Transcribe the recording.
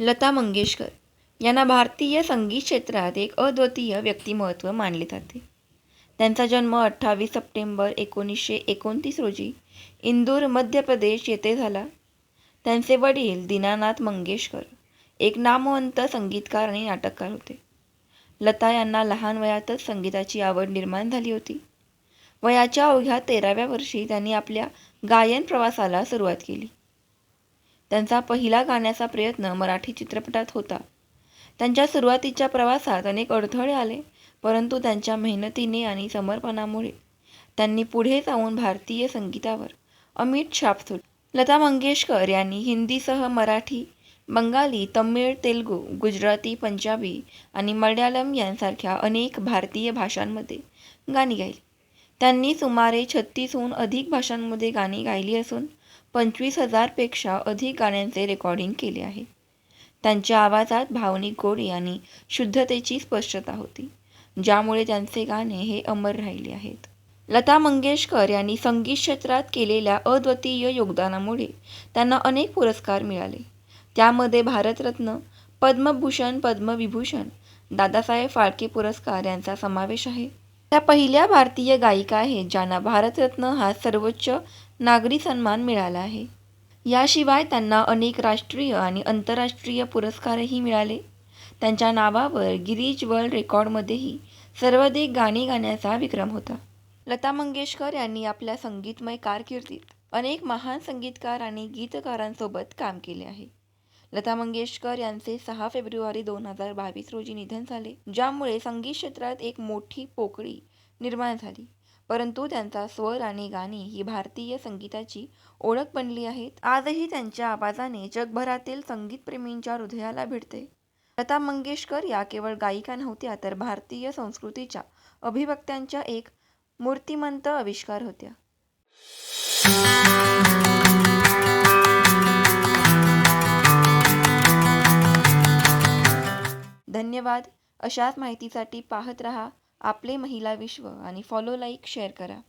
लता मंगेशकर यांना भारतीय संगीत क्षेत्रात एक अद्वितीय व्यक्तिमत्व मानले जाते. त्यांचा जन्म अठ्ठावीस सप्टेंबर एकोणीसशे एकोणतीस रोजी इंदूर मध्य प्रदेश येथे झाला. त्यांचे वडील दीनानाथ मंगेशकर एक नामवंत संगीतकार आणि नाटककार होते. लता यांना लहान वयातच संगीताची आवड निर्माण झाली होती. वयाच्या अवघ्या तेराव्या वर्षी त्यांनी आपल्या गायन प्रवासाला सुरुवात केली. त्यांचा पहिला गाण्याचा प्रयत्न मराठी चित्रपटात होता. त्यांच्या सुरुवातीच्या प्रवासात अनेक अडथळे आले परंतु त्यांच्या मेहनतीने आणि समर्पणामुळे त्यांनी पुढे जाऊन भारतीय संगीतावर अमिट छाप सोडली लता मंगेशकर यांनी हिंदीसह मराठी बंगाली तमिळ तेलगू गुजराती पंजाबी आणि मल्याळम यांसारख्या अनेक भारतीय भाषांमध्ये गाणी गायली. त्यांनी सुमारे छत्तीसहून अधिक भाषांमध्ये गाणी गायली असून पंचवीस हजारपेक्षा अधिक गाण्यांचे रेकॉर्डिंग केले आहे. त्यांच्या आवाजात भावनिक गोडी आणि शुद्धतेची स्पष्टता होती ज्यामुळे त्यांचे गाणे हे अमर राहिले आहेत. लता मंगेशकर यांनी संगीत क्षेत्रात केलेल्या अद्वितीय योगदानामुळे त्यांना अनेक पुरस्कार मिळाले. त्यामध्ये भारतरत्न पद्मभूषण पद्मविभूषण दादासाहेब फाळके पुरस्कार यांचा समावेश आहे. त्या पहिल्या भारतीय गायिका आहेत ज्यांना भारतरत्न हा सर्वोच्च नागरी सन्मान मिळाला आहे. याशिवाय त्यांना अनेक राष्ट्रीय आणि आंतरराष्ट्रीय पुरस्कारही मिळाले. त्यांच्या नावावर गिरीज वर्ल्ड रेकॉर्डमध्येही सर्वाधिक गाणी गाण्याचा विक्रम होता. लता मंगेशकर यांनी आपल्या संगीतमय कारकिर्दीत अनेक महान संगीतकार आणि गीतकारांसोबत काम केले आहे. लता मंगेशकर यांचे सहा फेब्रुवारी दोन हजार बावीस रोजी निधन झाले ज्यामुळे संगीत क्षेत्रात एक मोठी पोकळी निर्माण झाली. परंतु त्यांचा स्वर आणि गाणी ही भारतीय संगीताची ओळख बनली आहेत. आजही त्यांच्या आवाजाने जगभरातील संगीतप्रेमींच्या हृदयाला भिडते. लता मंगेशकर या केवळ गायिका नव्हत्या तर भारतीय संस्कृतीच्या अभिव्यक्त्यांच्या एक मूर्तिमंत आविष्कार होत्या. धन्यवाद. अशाच माहितीसाठी पाहत रहा. आपले महिला विश्व आणि फॉलो लाईक शेअर करा.